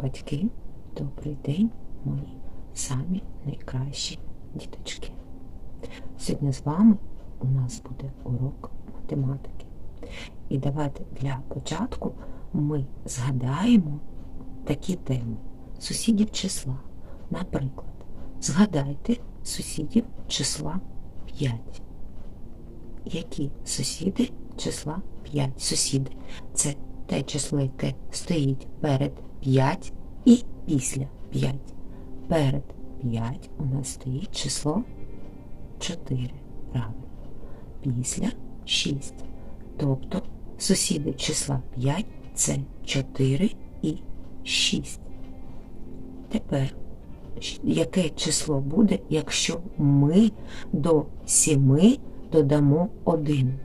батьки, добрий день, мої самі найкращі діточки. Сьогодні з вами у нас буде урок математики. І давайте для початку ми згадаємо такі теми сусідів числа. Наприклад, згадайте сусідів числа 5. Які сусіди числа 5? Сусіди це те число, яке стоїть перед 5 і після 5. Перед 5 у нас стоїть число 4. Правильно. Після 6. Тобто сусіди числа 5 це 4 і 6. Тепер, яке число буде, якщо ми до 7 додамо 1?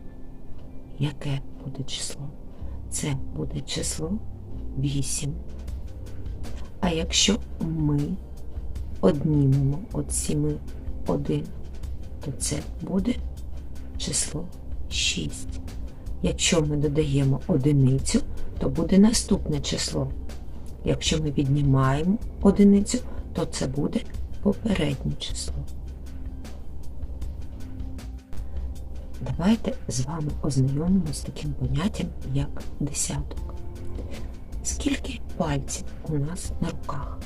Яке буде число? Це буде число 8. А якщо ми однімемо від 7 1, то це буде число 6. Якщо ми додаємо одиницю, то буде наступне число. Якщо ми віднімаємо одиницю, то це буде попереднє число. Давайте з вами ознайомимося з таким поняттям, як десяток. Скільки пальців у нас на руках?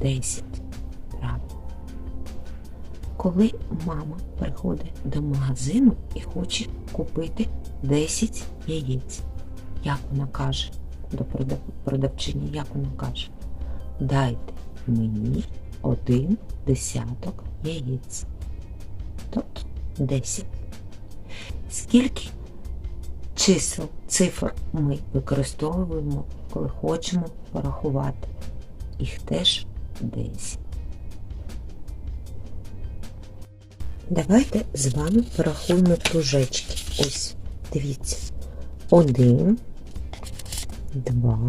Десять. Правильно. Коли мама приходить до магазину і хоче купити 10 яєць, як вона каже до продавчині, як вона каже, дайте мені один десяток яєць. Тобто 10. Скільки чисел, цифр ми використовуємо, коли хочемо порахувати? Їх теж 10. Давайте з вами порахуємо кружечки. Ось, дивіться. Один, два,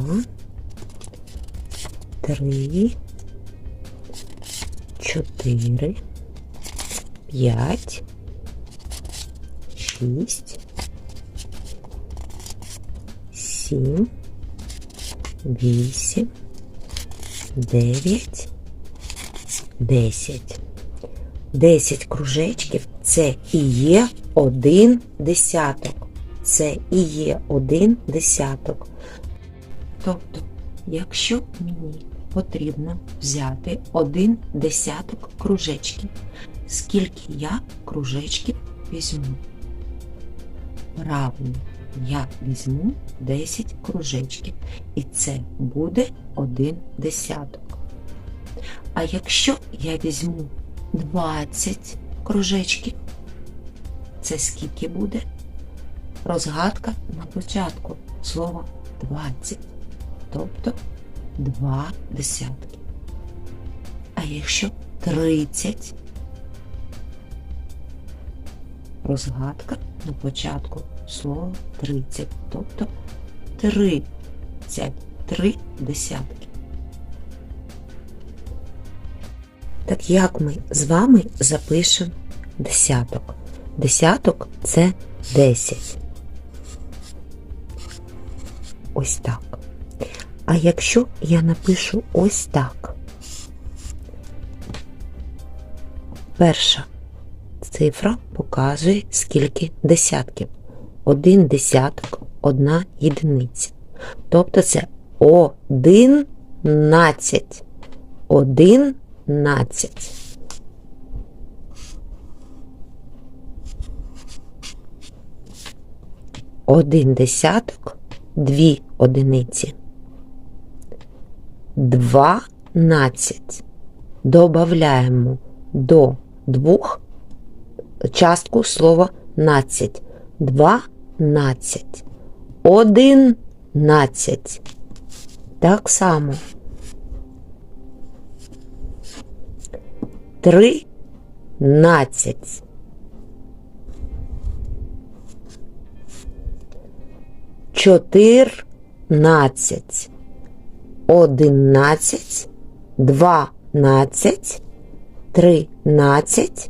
три, чотири, п'ять, шість, сім, вісім, дев'ять, десять. 10 кружечків це і є один десяток. Це і є один десяток. Тобто, якщо мені потрібно взяти один десяток кружечків, скільки я кружечків візьму? Правильно, я візьму 10 кружечків, і це буде один десяток. А якщо я візьму 20 кружечків. Це скільки буде? Розгадка на початку слова 20. Тобто 2 десятки. А якщо 30? Розгадка на початку слова 30. Тобто 30. 3 десятки. Так як ми з вами запишемо десяток? Десяток це 10. Ось так. А якщо я напишу ось так, перша цифра показує скільки десятків. Один десяток, одна єдиниця. Тобто це одинадцять. Один 15. Один десяток, дві одиниці. Дванадцять. Добавляємо до двох частку слова надцять. Дванадцять. Одинадцять. Так само. Тринадцять. Чотирнадцять. Одинадцять. Дванадцять. Тринадцять.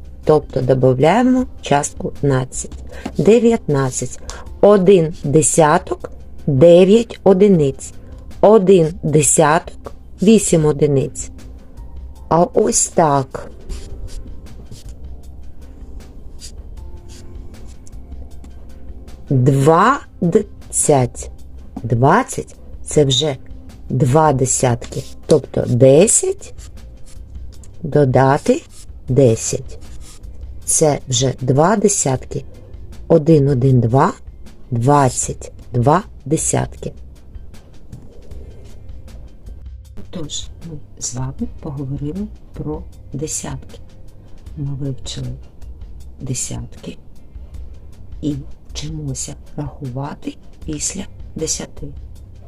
Тобто додаємо частку 12. 19. 1 десяток 9 одиниць. 1 десяток 8 одиниць. А ось так. Двадцять. Двадцять це вже два десятки. Тобто 10 додати 10. Це вже два десятки. 1, 1, 2, 22 десятки. Тож, ми з вами поговорили про десятки. Ми вивчили десятки і вчимося рахувати після десяти.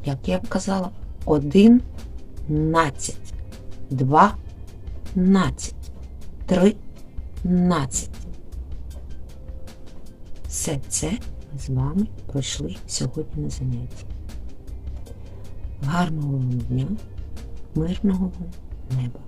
Як я б казала, один надцять, два надцять, три 15. Все це ми з вами пройшли сьогодні на занятті. Гарного вам дня, мирного вам неба!